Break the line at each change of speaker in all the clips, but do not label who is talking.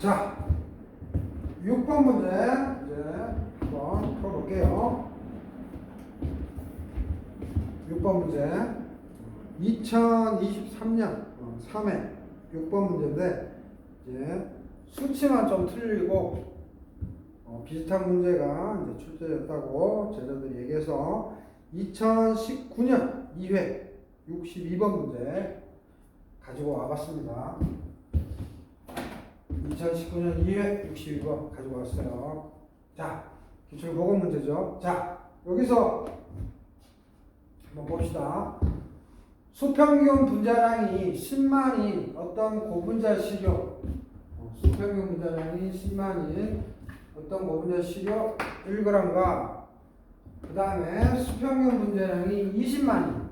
자, 6번 문제 이제 한번 풀어볼게요. 6번 문제 2023년 3회 6번 문제인데 이제 수치만 좀 틀리고 어, 비슷한 문제가 이제 출제됐다고 제자들이 얘기해서 2019년 2회 62번 문제 가지고 와봤습니다. 2019년 2회 62번 가지고 왔어요. 자, 기출 보고 문제죠. 자, 여기서 한번 봅시다. 수평균 분자량이 10만인 어떤 고분자 시료, 어, 수평균 분자량이 10만인 어떤 고분자 시료 1g과 그 다음에 수평균 분자량이 20만인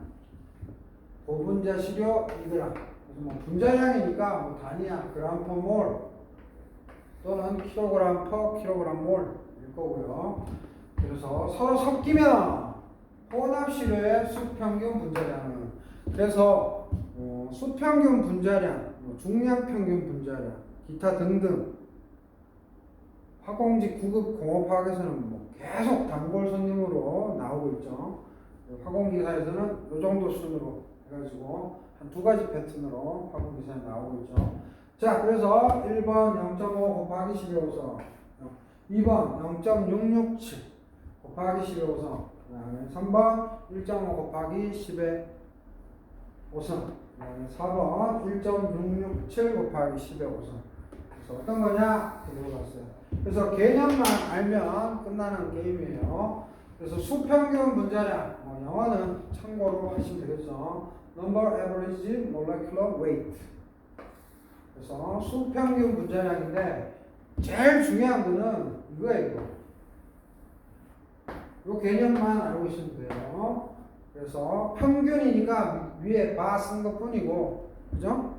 고분자 시료 2g. 그래서 뭐 분자량이니까 뭐 단위야 그램 퍼몰 또는 킬로그램 퍼 킬로그램 몰일 거고요. 그래서 서로 섞이면 혼합 시료의 수평균 분자량은 그래서 어, 수평균 분자량, 뭐 중량 평균 분자량, 기타 등등 화공지 9급 공업화학에서는 뭐 계속 단골 손님으로 나오고 있죠. 화공기사에서는 이 정도 순으로 해가지고 한 두 가지 패턴으로 화공기사에 나오고 있죠. 자, 그래서 1번 0.5 곱하기 12호선, 2번 0.667 곱하기 12호선, 그 다음에 3번 1.5 곱하기 10의 5선, 그 다음에 4번 1.667 곱하기 10의 5선. 그래서 어떤 거냐? 물어봤어요. 그래서 개념만 알면 끝나는 게임이에요. 그래서 수평균 분자량, 뭐 영어는 참고로 하시면 되겠죠. Number average molecular weight. 그래서 수평균 분자량인데 제일 중요한 거는 이거예요. 이거. 요 개념만 알고 있으면 돼요. 그래서 평균이니까 위에 바 쓴 것 뿐이고, 그죠?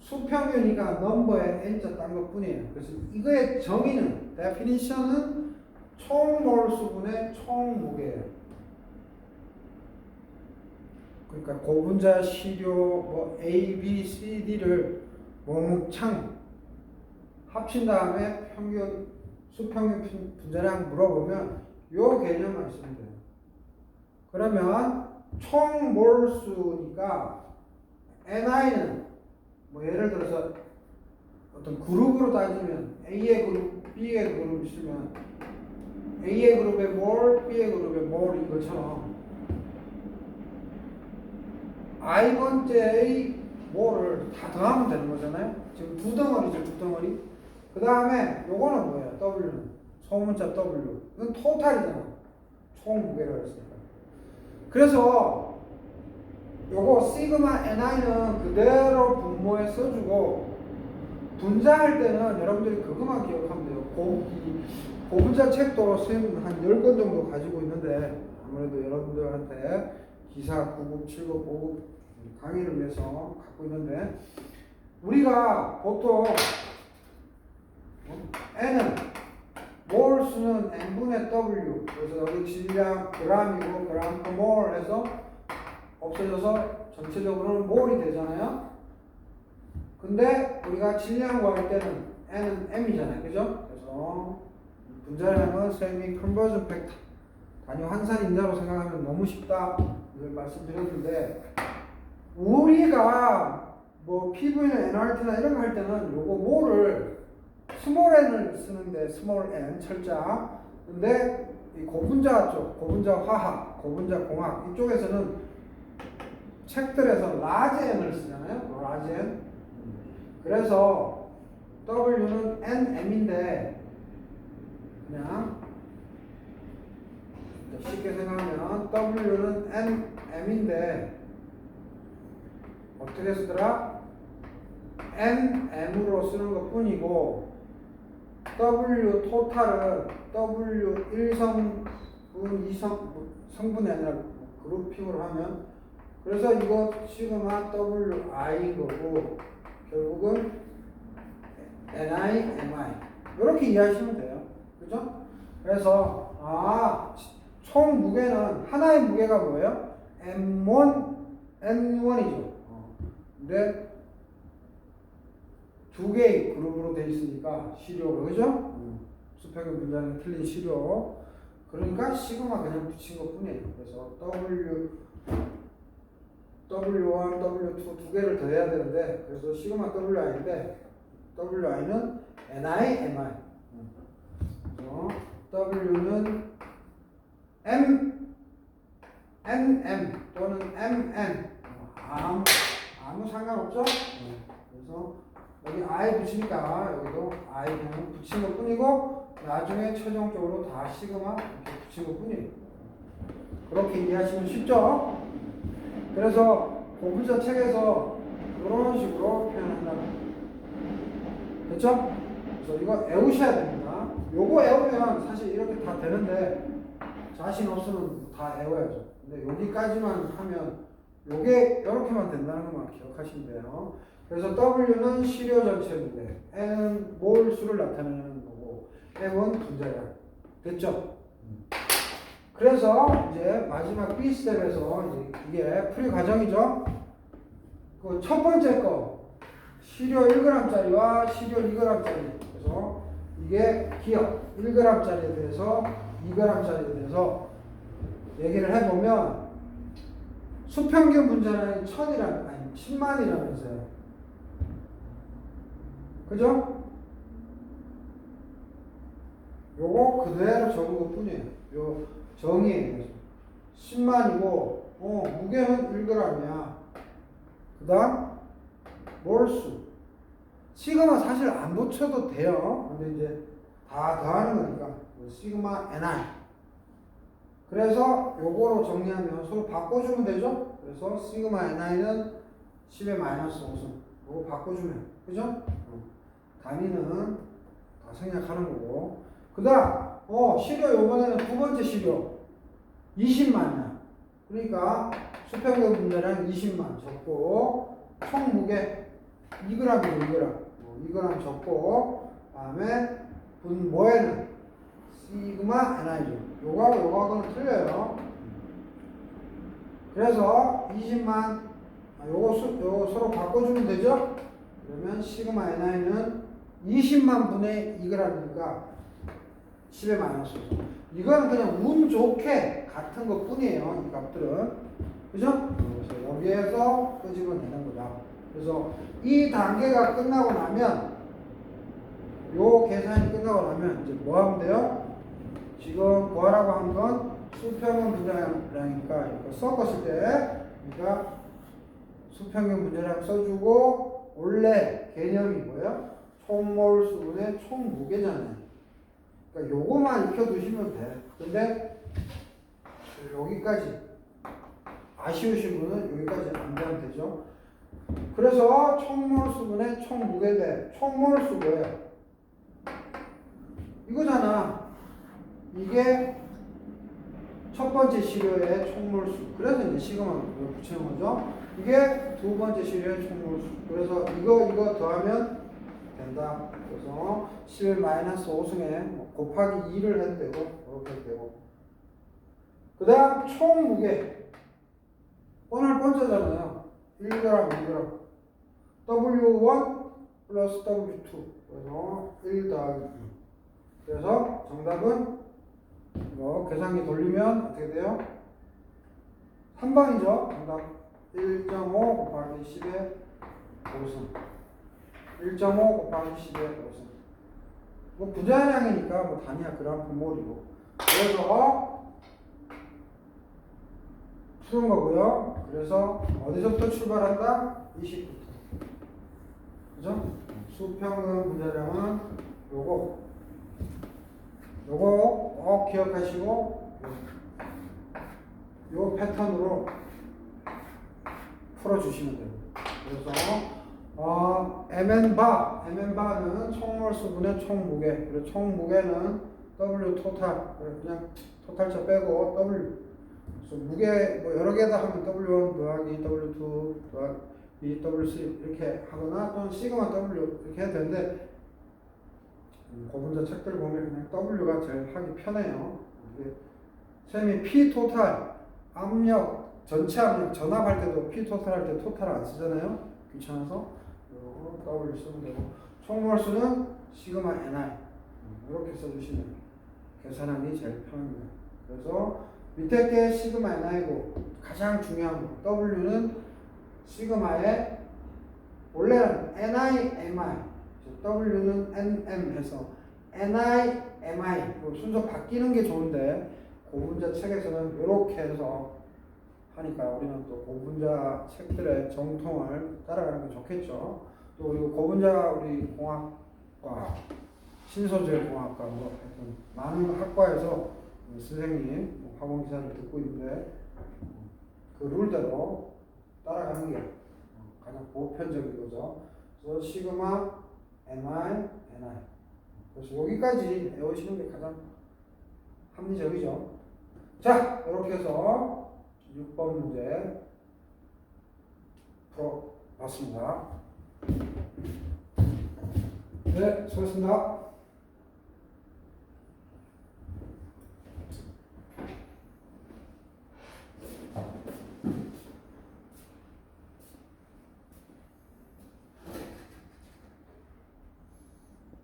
수평균이니까 넘버에 n자 딴것 뿐이에요. 그래서 이거의 정의는, definition은 총 몰수분의 총 무게예요. 그러니까 고분자 시료 뭐 A, B, C, D를 목창 합친 다음에 평균 수평균 분- 분자량 물어보면 요 쓰면 돼요. 그러면 총 몰수니까 NI는 뭐 예를 들어서 어떤 그룹으로 따지면 A의 그룹, B의 그룹 있으면 A의 그룹에 몰, B의 그룹에 몰인 것처럼 I 번째의 몰을 다 더하면 되는 거잖아요. 지금 두 덩어리죠, 두 덩어리. 그 다음에 요거는 뭐예요? W는 소문자 W. 이건 토탈이잖아. 총 무게를 했으니까. 그래서 요거 시그마 NI는 그대로 분모에 써주고 분자할 때는 여러분들이 그것만 기억하면 돼요. 고, 이 고분자 책도 한 10권 정도 가지고 있는데 아무래도 여러분들한테 기사 9급, 7급, 5급 강의를 위해서 갖고 있는데 우리가 보통 N은 몰 수는 n분의 W 그래서 여기 질량 g이고 그램 per mole 해서 없어져서 전체적으로는 몰이 되잖아요. 근데 우리가 질량 구할 때는 n은 m이잖아요. 그죠? 그래서 분자량은 세미 컨버전 팩터 단위 환산 인자로 생각하면 너무 쉽다 이걸 말씀드렸는데 우리가 뭐 피부나 NRT나 이런 거 할 때는 요거 몰을 스몰 n을 쓰는데 스몰 n 철자 근데 이 고분자 쪽 고분자 화학 고분자 공학 이쪽에서는 책들에서 라지 n을 쓰잖아요. 라지 n. 그래서 w는 nm인데 그냥 쉽게 생각하면 w는 nm인데 어떻게 쓰더라? nm으로 쓰는 것 뿐이고 W 토탈은 W 1성분, 2성, 성분이 아니라 그룹핑으로 하면 그래서 이거 시그마 WI인 거고 결국은 NI, MI 이렇게 이해하시면 돼요. 그죠? 그래서 아, 총 무게는 하나의 무게가 뭐예요? M1, N1이죠. 근데 두 개의 그룹으로 돼 있으니까 시료가 그죠? 음. 수평의 분자는 틀린 시료. 그러니까 시그마 그냥 붙인 것 뿐이에요. 그래서 W W1, W2 두 개를 더 해야 되는데 그래서 시그마 WI인데 WI는 NI, MI. 음. W는 M, MM 또는 MN 아무, 아무 상관없죠? 네. 그래서 여기 I 붙이니까 여기도 I 그냥 붙인 것 뿐이고 나중에 최종적으로 다 시그마 이렇게 붙인 것 뿐이에요. 그렇게 이해하시면 쉽죠? 그래서 공부자 책에서 이런 식으로 표현한다. 됐죠? 그래서 이거 외우셔야 됩니다. 요거 외우면 사실 이렇게 다 되는데 자신 없으면 다 외워야죠. 근데 여기까지만 하면 요게 이렇게만 된다는 것만 기억하시면 돼요. 그래서 W는 시료 전체 무게, N은 몰 수를 나타내는 거고, M은 분자량. 됐죠? 그래서 이제 마지막 B 스텝에서 이게 풀이 과정이죠. 그 첫 번째 거 시료 1g짜리와 시료 2g짜리. 그래서 이게 기억 1g짜리에 대해서 2g짜리에 대해서 얘기를 해보면 수평균 분자량이 1000이라는 아니 10만이라면서요. 그죠? 요거 그대로 적은 것 뿐이에요. 요 정의에 10만이고 어, 무게는 1g이야. 그 다음 몰수 시그마 사실 안 붙여도 돼요. 근데 이제 다 더하는 거니까 뭐 시그마 NI 그래서 요거로 정리하면 서로 바꿔주면 되죠? 그래서 시그마 NI는 10의 마이너스 5승 요거 바꿔주면 그죠? 어. 단위는 다 생략하는 거고 그 다음 어 시료 요번에는 두 번째 시료 20만이야 그러니까 수평적 분자량 20만 적고 총 무게 2g이고 2g 어, 2g 적고 다음에 분 뭐에는 시그마 NI죠 요거하고 요거하고는 틀려요 그래서 20만 아, 요거 수, 요거 서로 바꿔주면 되죠 그러면 시그마 NI는 20만 분의 2g이니까 10의 마이너스 5. 이건 그냥 운 좋게 같은 것 뿐이에요. 이 값들은. 그죠? 여기에서 끄집어 내는 거다. 그래서 이 단계가 끝나고 나면 요 계산이 끝나고 나면 이제 뭐 하면 돼요? 지금 구하라고 한 건 수평은 분자량이니까 섞었을 때 그러니까 수평균 분자량 써주고 원래 개념이 뭐예요? 총몰수분의 총무게잖아요. 그러니까 요거만 익혀두시면 돼. 근데 여기까지 아쉬우신 분은 여기까지 안 되면 되죠. 그래서 총몰수분의 총무게대 총몰수 뭐예요? 이거잖아. 이게 첫 번째 시료의 총몰수. 그래서 이제 시그마 붙이는 거죠. 이게 두 번째 시료의 총몰수. 그래서 이거 이거 더하면 된다. 그래서 11 마이너스 5승에 곱하기 2를 해도 되고 이렇게 되고 그 다음 총 무게 오늘 번째잖아요. 1g, 2g W1 플러스 W2 그래서 1 더하기 2 그래서 정답은 계산기 돌리면 어떻게 돼요? 3번이죠. 정답 1.5 곱하기 10의 5승 1.5 곱하기 10의 5승. 뭐 부자량이니까 뭐 단위야 그래프 몰이고. 그래서 푸는 거고요. 그래서 어디서부터 출발한다? 20부터. 그죠? 수평은 부자량은 요거. 요거 꼭 기억하시고 요 패턴으로 풀어주시면 돼요. 그래서 어, mn바, mn바는 총몰수분의 총무게, 그리고 총무게는 w 토탈, 그냥 토탈자 빼고 w. 그래서 무게 뭐 여러 개다 하면 w1 더하기 w2 더하기 w3 이렇게 하거나 또는 시그마 w 이렇게 해도 되는데 음, 고분자 책들 보면 그냥 w가 제일 하기 편해요. 쌤이 p 토탈 압력 전체 압력 전압할 때도 p 토탈 할 때 토탈 안 쓰잖아요. 귀찮아서. W 쓰면 되고 총몰수는 시그마 NI 이렇게 써주시면 계산하기 제일 편합니다. 그래서 밑에 게 시그마 NI고 가장 중요한 거 W는 시그마의 원래는 NI, MI W는 NM 해서 NI, MI 그 순서 바뀌는 게 좋은데 고분자 책에서는 이렇게 해서 하니까 우리는 또 고분자 책들의 정통을 따라가는 게 좋겠죠. 또 그리고 고분자 우리 공학과 신소재 공학과 뭐 많은 학과에서 선생님 뭐 학원 기사를 듣고 있는데 그 룰대로 따라가는 게 가장 보편적인 거죠. 그래서 시그마, MI, NI. 그래서 여기까지 외우시는 게 가장 합리적이죠. 자, 이렇게 해서 6번 문제 풀어봤습니다. 네, 수고했습니다.